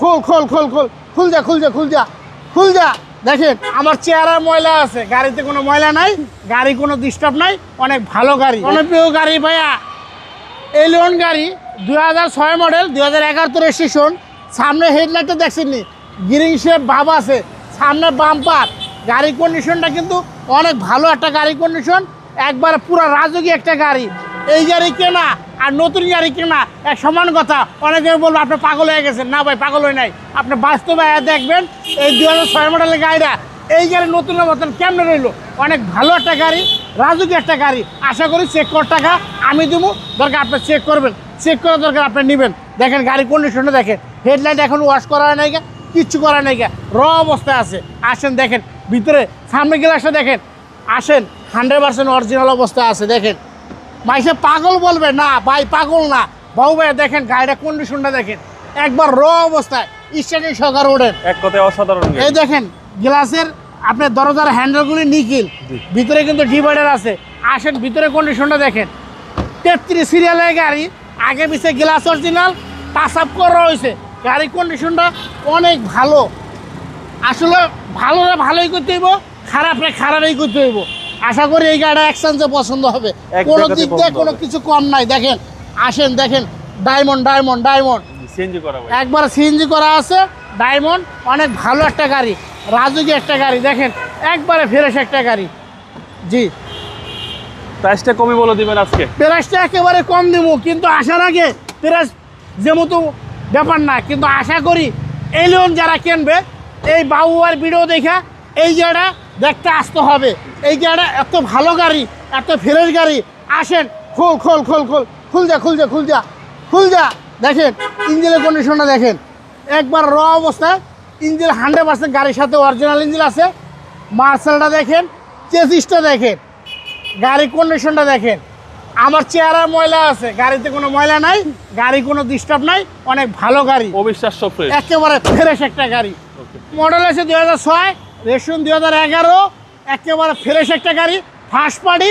খোল খোল খোল খোল। খুল যা খুল যা খুল যা। খুল যা। দেখেন আমার চেহারা ময়লা আছে। গাড়িতে কোনো ময়লা নাই গাড়ি কোনো ডিস্টার্ব নাই অনেক ভালো গাড়ি। অনেক প্রিয় গাড়ি ভাইয়া। এলিয়ন গাড়ি দুই হাজার ছয় মডেল দুই হাজার এগারো রেজিস্ট্রেশন সামনে হেডলাইটটা দেখছেন নি? গ্রিন শেপ ভাব আছে। সামনে বাম্পার গাড়ি কন্ডিশনটা কিন্তু অনেক ভালো একটা গাড়ি কন্ডিশন একবার পুরো রাজকীয় একটা গাড়ি। এই গাড়ি কেনা আর নতুন গাড়ি কেনা এক সমান কথা। অনেকে বলব, আপনি পাগল হয়ে গেছেন। না ভাই, পাগল হয়ে নাই। আপনি বাস্তবে দেখবেন, এই দু হাজার ছয় মডেলের গাড়িটা, এই গাড়ি নতুনের মতন কেমনে রইল? অনেক ভালো একটা গাড়ি, রাজকীয় একটা গাড়ি। আশা করি চেক কর টাকা, আমি দেবো। দরকার আপনি চেক করবেন। চেক করার দরকার আপনি নেবেন। দেখেন গাড়ি কন্ডিশনে দেখেন। হেডলাইট এখন ওয়াশ করা হয় নাই কিচ্ছু করা নাই র অবস্থায় আছে। আসেন, দেখেন। ভিতরে, সামনে গ্লাসটা দেখেন। আসেন হান্ড্রেড পার্সেন্ট অরিজিনাল অবস্থায় আছে, দেখেন। মাইসে পাগল বলবে না ভাই পাগল না। বাবু ভাই দেখেন গাড়িটা কন্ডিশনটা দেখেন। একবার র অবস্থায় স্ট্যান্ডিং সহকার ওঠেন। এক কথায় অসাধারণ এই দেখেন গ্লাসের আপনার দরজার হ্যান্ডেলগুলি নিকিল ভিতরে কিন্তু ডিভাইডার আছে। আসেন ভিতরে কন্ডিশনটা দেখেন। তেত্রিশ সিরিয়ালের গাড়ি আগে পিছে গ্লাস অরিজিনাল আপ করা হয়েছে। গাড়ির কন্ডিশনটা অনেক ভালো। আসলে ভালোরা ভালোই করতে হইব খারাপরে খারাপই করতে হইব। আশা করি এই গাড়িটা এক্সচেঞ্জে পছন্দ হবে। কোনো দিক দিয়ে কোনো কিছু কম নাই। দেখেন আসেন দেখেন ডায়মন্ড ডায়মন্ড ডায়মন্ড সিএনজি করা একবার সিএনজি করা আছে ডায়মন্ড অনেক ভালো একটা গাড়ি রাজুকি একটা গাড়ি। দেখেন একবারে ফ্রেশ একটা গাড়ি। জি। প্রাইসটা কমই বলে দিবেন আজকে। প্রাইসটা একেবারে কম দেবো কিন্তু আসার আগে প্রাইস যেমতো ব্যাপার না কিন্তু আশা করি এলিয়ন যারা কিনবে এই বাবুয়ার ভিডিও দেখা এই জায়গাটা দেখতে আসতে হবে। এই জায়গাটা এত ভালো গাড়ি এত ফ্রেশ গাড়ি। আসেন খোল খোল খোল খোল। খুল যা খুল যা খুল যা। খুল যা। দেখেন ইঞ্জিনের কন্ডিশনটা দেখেন। একবার র অবস্থায় ইঞ্জিন হান্ড্রেড পার্সেন্ট গাড়ির সাথে অরিজিনাল ইঞ্জিন আছে। মার্সেলটা দেখেন চেসিসটা দেখেন। গাড়ির কন্ডিশনটা দেখেন। আমার চেহারা ময়লা আছে গাড়িতে কোনো ময়লা নাই গাড়ি কোনো ডিস্টার্ব নাই অনেক ভালো গাড়ি। অবিশ্বাস্য একেবারে ফ্রেশ একটা গাড়ি। মডেল আছে দু হাজার ছয়। রেশন দুই হাজার এগারো একেবারে ফ্রেশ একটা গাড়ি ফার্স্ট পার্টি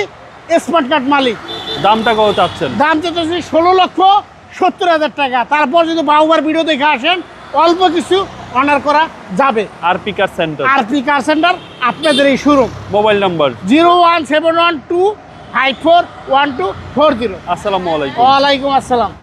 স্মার্ট কার্ড মালিক। দামটা কত চাচ্ছেন? দাম চেতেছি ষোলো লক্ষ সত্তর হাজার টাকা। তারপর যদি বাবুবার ভিডিও দেখে আসেন অল্প কিছু অনার করা যাবে। R P car centre R P car centre আপনাদের এই শুরু mobile number zero one seven one two five four one two four zero আসসালামু আলাইকুম। ওয়ালাইকুম আসসালাম।